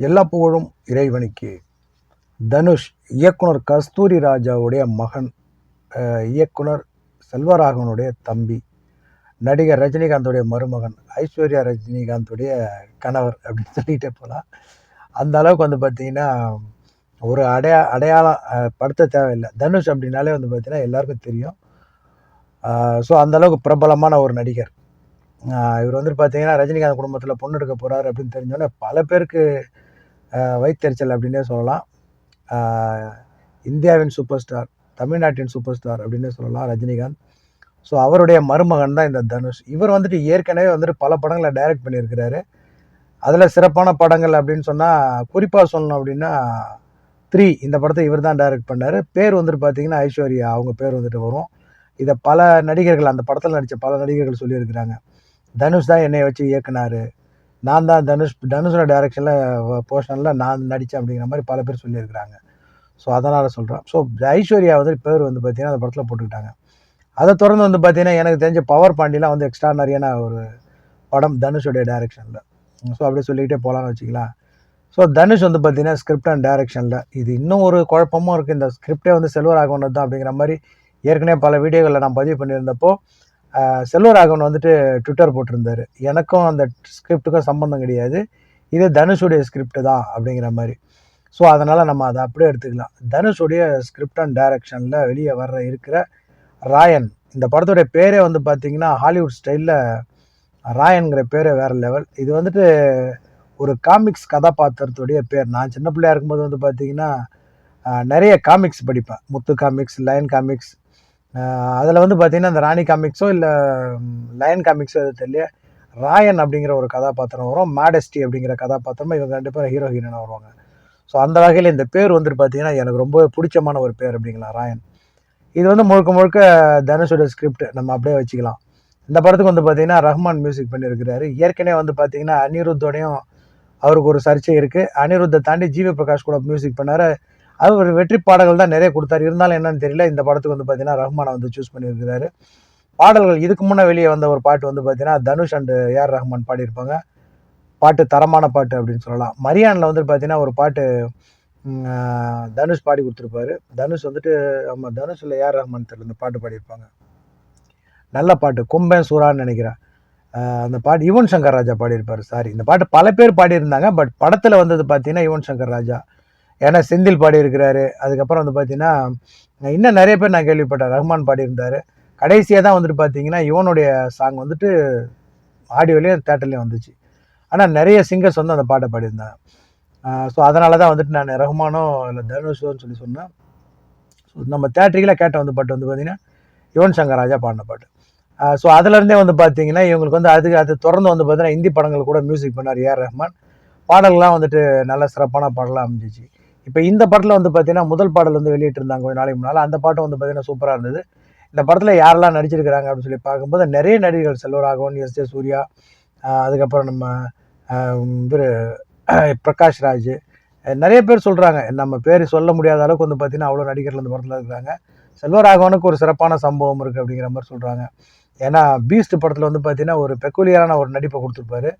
எல்லா புகழும் இறைவனுக்கு. தனுஷ் இயக்குனர் கஸ்தூரி ராஜாவுடைய மகன் இயக்குனர் செல்வராகவனுடைய தம்பி நடிகர் ரஜினிகாந்தோடைய மருமகன் ஐஸ்வர்யா ரஜினிகாந்தோடைய கணவர் அப்படின்னு சொல்லிகிட்டே போகலாம் அந்த அளவுக்கு வந்து பார்த்திங்கன்னா ஒரு அடையா அடையாளம் படுத்த தேவையில்லை. தனுஷ் அப்படின்னாலே வந்து பார்த்திங்கன்னா எல்லாருக்கும் தெரியும். ஸோ அந்த அளவுக்கு பிரபலமான ஒரு நடிகர். இவர் வந்துட்டு பார்த்தீங்கன்னா ரஜினிகாந்த் குடும்பத்தில் பொண்ணு எடுக்க போகிறாரு அப்படின்னு தெரிஞ்சோன்னே பல பேருக்கு வைத்தறிச்சல் அப்படின்னே சொல்லலாம். இந்தியாவின் சூப்பர் ஸ்டார் தமிழ்நாட்டின் சூப்பர் ஸ்டார் அப்படின்னே சொல்லலாம் ரஜினிகாந்த். ஸோ அவருடைய மருமகன் தான் இந்த தனுஷ். இவர் வந்துட்டு ஏற்கனவே வந்துட்டு பல படங்களை டைரக்ட் பண்ணியிருக்கிறாரு. அதில் சிறப்பான படங்கள் அப்படின்னு சொன்னால் குறிப்பாக சொல்லணும் அப்படின்னா த்ரீ இந்த படத்தை இவர் தான் டைரக்ட் பண்ணார். பேர் வந்துட்டு பார்த்தீங்கன்னா ஐஸ்வர்யா அவங்க பேர் வந்துட்டு வரும். இதை பல நடிகர்கள் அந்த படத்தில் நடித்த பல நடிகர்கள் சொல்லியிருக்கிறாங்க. தனுஷ் தான் என்னை வச்சு இயக்குனார். நான் தான் தனுஷ் தனுஷோட டைரக்ஷனில் போர்ஷனில் நான் நடித்தேன் அப்படிங்கிற மாதிரி பல பேர் சொல்லியிருக்கிறாங்க. ஸோ அதனால் சொல்கிறேன் ஸோ ஐஸ்வர்யா வந்து பேர் வந்து பார்த்திங்கன்னா அந்த படத்தில் போட்டுக்கிட்டாங்க. அதை தொடர்ந்து வந்து பார்த்திங்கன்னா எனக்கு தெரிஞ்ச பவர் பாண்டிலாம் வந்து எக்ஸ்ட்ரானரியான ஒரு படம் தனுஷோடைய டைரக்ஷனில் ஸோ அப்படியே சொல்லிக்கிட்டே போகலான்னு வச்சுக்கலாம். ஸோ தனுஷ் வந்து பார்த்தீங்கன்னா ஸ்கிரிப்ட் அண்ட் டைரக்ஷனில் இது இன்னும் ஒரு குழப்பமும் இருக்குது இந்த ஸ்கிரிப்டே வந்து செல்வராகவன் தான் அப்படிங்கிற மாதிரி ஏற்கனவே பல வீடியோகளில் நான் பதிவு பண்ணியிருந்தப்போ செல்வராகவன் வந்துட்டு ட்விட்டர் போட்டிருந்தாரு. எனக்கும் அந்த ஸ்கிரிப்டுக்கும் சம்மந்தம் கிடையாது. இது தனுஷுடைய ஸ்கிரிப்ட் தான் அப்படிங்கிற மாதிரி. ஸோ அதனால் நம்ம அதை அப்படியே எடுத்துக்கலாம். தனுஷுடைய ஸ்கிரிப்ட் அண்ட் டைரக்ஷனில் வெளியே வர்ற இருக்கிற ராயன் இந்த படத்துடைய பேரே வந்து பார்த்திங்கன்னா ஹாலிவுட் ஸ்டைலில் ராயன்கிற பேரே வேறு லெவல் இது வந்துட்டு ஒரு காமிக்ஸ் கதாபாத்திரத்துடைய பேர். நான் சின்ன பிள்ளையா இருக்கும்போது வந்து பார்த்தீங்கன்னா நிறைய காமிக்ஸ் படிப்பேன். முத்து காமிக்ஸ் லயன் காமிக்ஸ் அதில் வந்து பார்த்தீங்கன்னா இந்த ராணி காமிக்ஸோ இல்லை லயன் காமிக்ஸோ எது தெரியல ராயன் அப்படிங்கிற ஒரு கதாபாத்திரம் வரும் மேடஸ்டி அப்படிங்கிற கதாபாத்திரமும் இவங்க ரெண்டு பேரும் ஹீரோ ஹீரோனாக வருவாங்க. ஸோ அந்த வகையில் இந்த பேர் வந்துட்டு பார்த்தீங்கன்னா எனக்கு ரொம்ப பிடிச்சமான ஒரு பேர் அப்படிங்களா ராயன். இது வந்து முழுக்க முழுக்க தனுஷோட ஸ்கிரிப்ட் நம்ம அப்படியே வச்சுக்கலாம். இந்த படத்துக்கு வந்து பார்த்தீங்கன்னா ரஹ்மான் மியூசிக் பண்ணியிருக்கிறாரு ஏற்கனவே வந்து பார்த்தீங்கன்னா அனிருத்தோடையும் அவருக்கு ஒரு சர்ச்சை இருக்குது அனிருத்தை தாண்டி ஜிவி பிரகாஷ் கூட மியூசிக் பண்ணார். அவர் வெற்றி பாடல்கள் தான் நிறைய கொடுத்தாரு. இருந்தாலும் என்னன்னு தெரியல. இந்த படத்துக்கு வந்து பார்த்தீங்கன்னா ரஹ்மானை வந்து சூஸ் பண்ணியிருக்கிறாரு. பாடல்கள் இதுக்கு முன்னே வெளியே வந்த ஒரு பாட்டு வந்து பார்த்தீங்கன்னா தனுஷ் அண்டு ஏஆர் ரஹ்மான் பாடியிருப்பாங்க. பாட்டு தரமான பாட்டு அப்படின்னு சொல்லலாம். மரியானில் வந்து பார்த்தீங்கன்னா ஒரு பாட்டு தனுஷ் பாடி கொடுத்துருப்பாரு. தனுஷ் வந்துட்டு ஆமாம் தனுஷில் ஏஆர் ரஹ்மான் தெரியல இந்த பாட்டு பாடியிருப்பாங்க. நல்ல பாட்டு. கும்பேன் சூறான்னு நினைக்கிறேன். அந்த பாட்டு யுவன் சங்கர் ராஜா பாடியிருப்பார். சாரி இந்த பாட்டு பல பேர் பாடியிருந்தாங்க. பட் படத்தில் வந்தது பார்த்தீங்கன்னா யுவன் சங்கர் ராஜா. ஏன்னா செந்தில் பாடியிருக்கிறாரு. அதுக்கப்புறம் வந்து பார்த்தீங்கன்னா இன்னும் நிறைய பேர் நான் கேள்விப்பட்டேன். ரஹ்மான் பாடியிருந்தார். கடைசியாக தான் வந்துட்டு பார்த்தீங்கன்னா யுவனுடைய சாங் வந்துட்டு ஆடியோலேயும் தேட்டர்லேயும் வந்துச்சு. ஆனால் நிறைய சிங்கர்ஸ் வந்து அந்த பாட்டை பாடியிருந்தாங்க. ஸோ அதனால தான் வந்துட்டு நான் ரஹ்மானோ இல்லை தனுஷோன்னு சொல்லி சொன்னேன். ஸோ நம்ம தேட்டரிக்கெலாம் கேட்ட வந்து பாட்டு வந்து பார்த்தீங்கன்னா யுவன் சங்கர் ராஜா பாடின பாட்டு. ஸோ அதுலேருந்தே வந்து பார்த்தீங்கன்னா இவங்களுக்கு வந்து அது அது தொடர்ந்து வந்து பார்த்தீங்கன்னா ஹிந்தி படங்கள் கூட மியூசிக் பண்ணார் ஏஆர் ரஹ்மான். பாடல்லாம் வந்துட்டு நல்ல சிறப்பான பாடலாம் அமைஞ்சிச்சு. இப்போ இந்த படத்தில் வந்து பார்த்தீங்கன்னா முதல் பாடல் வந்து வெளியிட்டிருந்தாங்க கொஞ்சம் நாளைக்கு முன்னால். அந்த பாட்டும் வந்து பார்த்தீங்கன்னா சூப்பராக இருந்தது. இந்த படத்தில் யாரெல்லாம் நடிச்சிருக்கிறாங்க அப்படின்னு சொல்லி பார்க்கும்போது நிறைய நடிகர்கள் செல்வராகவன் எஸ் ஜே சூர்யா அதுக்கப்புறம் நம்ம இவர் பிரகாஷ் ராஜ் நிறைய பேர் சொல்கிறாங்க நம்ம பேர் சொல்ல முடியாத அளவுக்கு வந்து பார்த்திங்கன்னா அவ்வளோ நடிகர்கள் இந்த படத்தில் இருக்கிறாங்க செல்வராகவனுக்கு ஒரு சிறப்பான சம்பவம் இருக்குது அப்படிங்கிற மாதிரி சொல்கிறாங்க ஏன்னா பீஸ்ட் படத்தில் வந்து பார்த்தீங்கன்னா ஒரு பெக்குலியரான ஒரு நடிப்பை கொடுத்துருப்பாரு.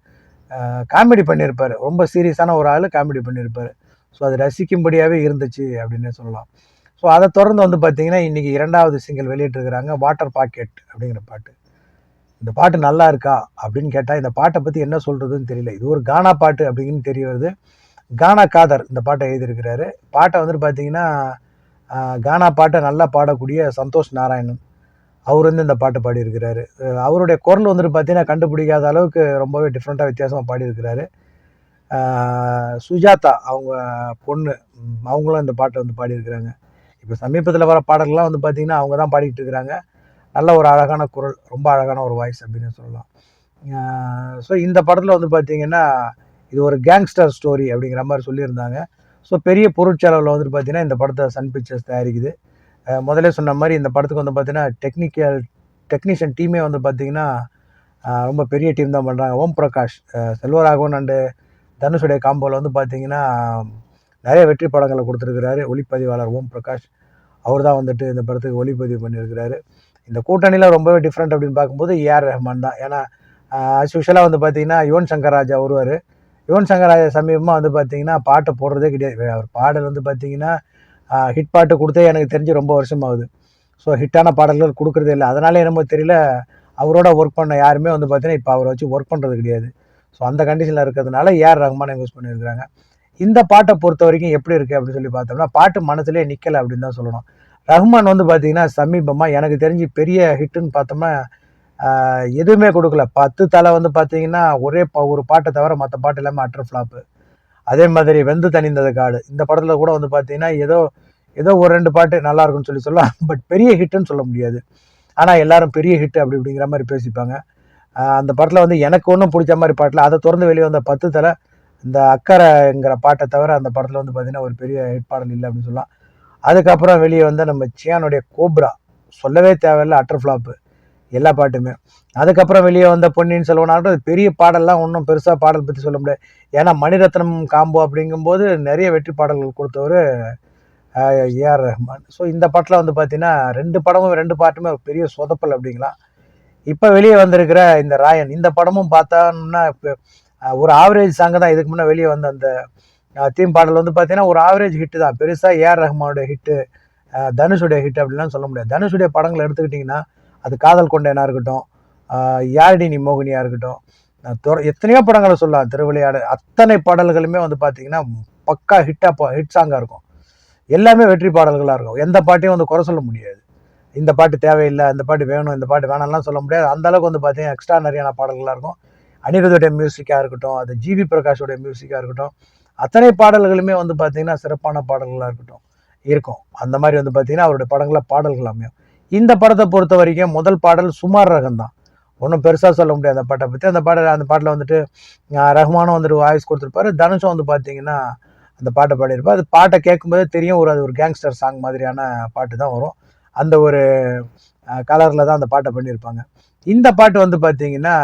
காமெடி பண்ணியிருப்பார். ரொம்ப சீரியஸான ஒரு ஆள் காமெடி பண்ணியிருப்பார். ஸோ அது ரசிக்கும்படியாகவே இருந்துச்சு அப்படின்னே சொல்லலாம். ஸோ அதை தொடர்ந்து வந்து பார்த்தீங்கன்னா இன்றைக்கி இரண்டாவது சிங்கிள் வெளியிட்டிருக்கிறாங்க வாட்டர் பாக்கெட் அப்படிங்கிற பாட்டு. இந்த பாட்டு நல்லா இருக்கா அப்படின்னு கேட்டால் இந்த பாட்டை பற்றி என்ன சொல்கிறதுன்னு தெரியல. இது ஒரு கானா பாட்டு அப்படின்னு தெரிய வருது. கானா காதர் இந்த பாட்டை எழுதியிருக்கிறாரு. பாட்டை வந்துட்டு பார்த்தீங்கன்னா கானா பாட்டை நல்லா பாடக்கூடிய சந்தோஷ் நாராயணன் அவர் வந்து இந்த பாட்டு பாடியிருக்கிறாரு. அவருடைய குரல் வந்துட்டு பார்த்தீங்கன்னா கண்டுபிடிக்காத அளவுக்கு ரொம்பவே டிஃப்ரெண்ட்டாக வித்தியாசமாக பாடியிருக்கிறாரு. சுஜாதா அவங்க பொண்ணு அவங்களும் இந்த பாட்டை வந்து பாடியிருக்கிறாங்க. இப்போ சமீபத்தில் வர பாடல்கள்லாம் வந்து பார்த்திங்கன்னா அவங்க தான் பாடிக்கிட்டு இருக்கிறாங்க நல்ல ஒரு அழகான குரல் ரொம்ப அழகான ஒரு வாய்ஸ் அப்படின்னு சொல்லலாம். ஸோ இந்த படத்தில் வந்து பார்த்திங்கன்னா இது ஒரு கேங்ஸ்டர் ஸ்டோரி அப்படிங்கிற மாதிரி சொல்லியிருந்தாங்க. ஸோ பெரிய பொருட்செலவில் வந்துட்டு பார்த்திங்கன்னா இந்த படத்தை சன் பிக்சர்ஸ் தயாரிக்குது. முதலே சொன்ன மாதிரி இந்த படத்துக்கு வந்து பார்த்தீங்கன்னா டெக்னிக்கல் டெக்னீஷியன் டீமே வந்து பார்த்திங்கன்னா ரொம்ப பெரிய டீம் தான் பண்ணுறாங்க ஓம் பிரகாஷ் செல்வராகவன் அண்டு தனுஷுடைய காம்போவில் வந்து பார்த்தீங்கன்னா நிறைய வெற்றி படங்களை கொடுத்துருக்கிறாரு. ஒளிப்பதிவாளர் ஓம் பிரகாஷ் அவர் தான் வந்துட்டு இந்த படத்துக்கு ஒளிப்பதிவு பண்ணியிருக்கிறாரு. இந்த கூட்டணியில் ரொம்பவே டிஃப்ரெண்ட் அப்படின்னு பார்க்கும்போது ஏஆர் ரஹ்மான் தான். ஏன்னா ஆஸ் யூஷுவலாக வந்து பார்த்தீங்கன்னா யுவன் சங்கர் ராஜா வருவார். யுவன் சங்கர் ராஜா சமீபமாக வந்து பார்த்தீங்கன்னா பாட்டை போடுறதே கிடையாது. அவர் பாடல் வந்து பார்த்தீங்கன்னா ஹிட் பாட்டு கொடுத்தே எனக்கு தெரிஞ்சு ரொம்ப வருஷமாகுது. ஸோ ஹிட்டான பாடல்கள் கொடுக்குறதே இல்லை. அதனால என்னமோ தெரியல அவரோட ஒர்க் பண்ண யாருமே வந்து பார்த்தீங்கன்னா இப்போ அவரை வச்சு ஒர்க் பண்ணுறது கிடையாது. ஸோ அந்த கண்டிஷனில் இருக்கிறதுனால ஏஆர் ரஹ்மானை யூஸ் பண்ணியிருக்கிறாங்க. இந்த பாட்டை பொறுத்த வரைக்கும் எப்படி இருக்குது அப்படின்னு சொல்லி பார்த்தோம்னா பாட்டு மனசுலேயே நிற்கலை அப்படின்னு தான் சொல்லணும். ரஹ்மான் வந்து பார்த்தீங்கன்னா சமீபமாக எனக்கு தெரிஞ்சு பெரிய ஹிட்டுன்னு பார்த்தோம்னா எதுவுமே கொடுக்கல. பத்து தலை வந்து பார்த்தீங்கன்னா ஒரே ஒரு பாட்டை தவிர மற்ற பாட்டு இல்லாமல் அட்டர் ஃப்ளாப்பு அதே மாதிரி வெந்து தணிந்தது காடு. இந்த படத்தில் கூட வந்து பார்த்தீங்கன்னா ஏதோ ஏதோ ஒரு ரெண்டு பாட்டு நல்லா இருக்குன்னு சொல்லி சொல்லலாம். பட் பெரிய ஹிட்டுன்னு சொல்ல முடியாது. ஆனால் எல்லாரும் பெரிய ஹிட் அப்படி அப்படிங்கிற மாதிரி பேசிப்பாங்க. அந்த படத்தில் வந்து எனக்கு ஒன்றும் பிடிச்ச மாதிரி பாட்டில் அதை திறந்து வெளியே வந்த பத்து தலை இந்த அக்கறைங்கிற பாட்டை தவிர அந்த படத்தில் வந்து பார்த்தீங்கன்னா ஒரு பெரிய ஹிட் பாடல் இல்லை அப்படின்னு சொல்லலாம். அதுக்கப்புறம் வெளியே வந்த நம்ம சியானுடைய கோப்ரா சொல்லவே தேவையில்லை அட்டர் ஃப்ளாப்பு எல்லா பாட்டுமே. அதுக்கப்புறம் வெளியே வந்த பொன்னியின் செல்வனாகட்டும் பெரிய பாடல்லாம் ஒன்றும் பெருசாக பாடல் பற்றி சொல்ல முடியாது. ஏன்னா மணிரத்னம் காம்போ அப்படிங்கும்போது நிறைய வெற்றி பாடல்கள் கொடுத்தவர் ஏஆர் ரஹ்மான். ஸோ இந்த பாட்டில் வந்து பார்த்தீங்கன்னா ரெண்டு படமும் ரெண்டு பாட்டுமே ஒரு பெரிய சொதப்பல் அப்படிங்களா இப்போ வெளியே வந்திருக்கிற இந்த ராயன் இந்த படமும் பார்த்தோம்னா இப்போ ஒரு ஆவரேஜ் சாங்கு தான். இதுக்கு முன்னே வெளியே வந்த அந்த தீம் பாடல் வந்து பார்த்தீங்கன்னா ஒரு ஆவரேஜ் ஹிட்டு தான். பெருசாக ஏஆர் ரஹ்மானுடைய ஹிட்டு தனுஷுடைய ஹிட் அப்படிலாம் சொல்ல முடியாது. தனுஷுடைய படங்களை எடுத்துக்கிட்டிங்கன்னா அது காதல் கொண்டேனா இருக்கட்டும் யாரடி யாழினி நீ மோகினியாக இருக்கட்டும் அஹ், எத்தனையோ படங்களை சொல்லலாம். திருவிளையாடு அத்தனை பாடல்களுமே வந்து பார்த்தீங்கன்னா பக்கா ஹிட்டாக ஹிட் சாங்காக இருக்கும். எல்லாமே வெற்றி பாடல்களாக இருக்கும். எந்த பாட்டையும் வந்து குறை சொல்ல முடியாது. இந்த பாட்டு தேவையில்லை இந்த பாட்டு வேணும் இந்த பாட்டு வேணாம்லாம் சொல்ல முடியாது. அந்த அளவுக்கு வந்து பார்த்தீங்கன்னா எக்ஸ்ட்ரா நிறையான பாடல்களாக இருக்கும். அனிருதோடைய மியூசிக்காக இருக்கட்டும் அது ஜிவி பிரகாஷோடைய மியூசிக்காக இருக்கட்டும் அத்தனை பாடல்களுமே வந்து பார்த்திங்கன்னா சிறப்பான பாடல்களாக இருக்கட்டும் இருக்கும். அந்த மாதிரி வந்து பார்த்திங்கன்னா அவருடைய படங்களில் பாடல்கள் அமையும். இந்த படத்தை பொறுத்த வரைக்கும் முதல் பாடல் சுமார் ரகம் தான் ஒன்றும் பெருசாக சொல்ல முடியாது அந்த பாட்டை பற்றி அந்த பாடல் அந்த பாட்டில் வந்துட்டு ரஹ்மானும் வந்துட்டு வாய்ஸ் கொடுத்துருப்பாரு. தனுஷும் வந்து பார்த்திங்கன்னா அந்த பாட்டை பாடியிருப்பார். அது பாட்டை கேட்கும்போதே தெரியும் ஒரு அது ஒரு கேங்ஸ்டர் சாங் மாதிரியான பாட்டு தான் வரும். அந்த ஒரு கலரில் தான் அந்த பாட்டை பண்ணியிருப்பாங்க. இந்த பாட்டு வந்து பார்த்தீங்கன்னா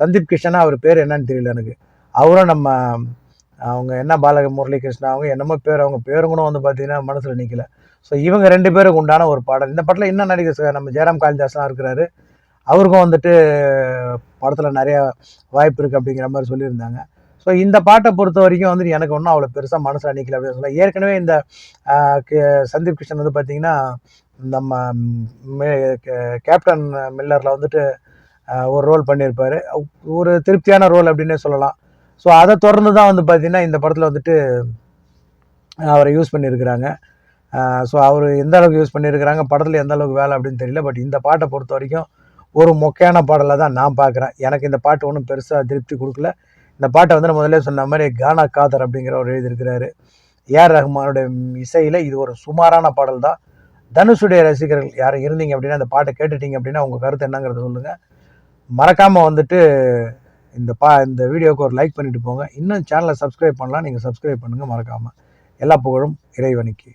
சந்தீப் கிருஷ்ணனா அவர் பேர் என்னன்னு தெரியல எனக்கு. அவரும் நம்ம அவங்க என்ன பாலக முரளிகிருஷ்ணா அவங்க என்னமோ பேர் அவங்க பேரும் கூட வந்து பார்த்தீங்கன்னா மனசில் நிற்கல ஸோ இவங்க ரெண்டு பேருக்கு உண்டான ஒரு பாடல். இந்த பாட்டில் இன்னும் நடிகர் ச- நம்ம ஜெயராம் காளிதாஸ்லாம் இருக்கிறாரு அவருக்கும் வந்துட்டு படத்தில் நிறையா வாய்ப்பு இருக்குது அப்படிங்கிற மாதிரி சொல்லியிருந்தாங்க. ஸோ இந்த பாட்டை பொறுத்த வரைக்கும் வந்துட்டு எனக்கு ஒன்றும் அவ்வளோ பெருசாக மனசில் நிற்கல அப்படின்னு சொல்லலாம் ஏற்கனவே இந்த சந்தீப் கிருஷ்ணன் வந்து பார்த்தீங்கன்னா நம்ம மே- கே- கேப்டன் மில்லரில் வந்துட்டு ஒரு ரோல் பண்ணியிருப்பார் ஒரு திருப்தியான ரோல் அப்படின்னே சொல்லலாம். ஸோ அதை தொடர்ந்து தான் வந்து பார்த்திங்கன்னா இந்த படத்தில் வந்துட்டு அவரை யூஸ் பண்ணியிருக்கிறாங்க ஸோ அவர் எந்த அளவுக்கு யூஸ் பண்ணியிருக்கிறாங்க படத்தில் எந்த அளவுக்கு வேலை அப்படின்னு தெரியல. பட் இந்த பாட்டை பொறுத்த வரைக்கும் ஒரு மொக்கையான பாடலை தான் நான் பார்க்குறேன் எனக்கு இந்த பாட்டு ஒன்றும் பெருசாக திருப்தி கொடுக்கல. இந்த பாட்டை வந்து நம்ம முதல்ல சொன்ன மாதிரி கானா காதர் அப்படிங்கிறவர் எழுதியிருக்கிறாரு. ஏஆர் ரஹ்மானுடைய இசையில் இது ஒரு சுமாரான பாடல் தான். தனுஷுடைய ரசிகர்கள் யாரும் இருந்தீங்க அப்படின்னா அந்த பாட்டை கேட்டுட்டீங்க அப்படின்னா உங்கள் கருத்து என்னங்கிறத சொல்லுங்கள் மறக்காமல் வந்துட்டு இந்த பா இந்த வீடியோவுக்கு ஒரு லைக் பண்ணிட்டு போங்க. இன்னும் சேனலை சப்ஸ்கிரைப் பண்ணலாம். நீங்கள் சப்ஸ்கிரைப் பண்ணுங்கள் மறக்காமல் எல்லா புகழும் இறைவனுக்கு.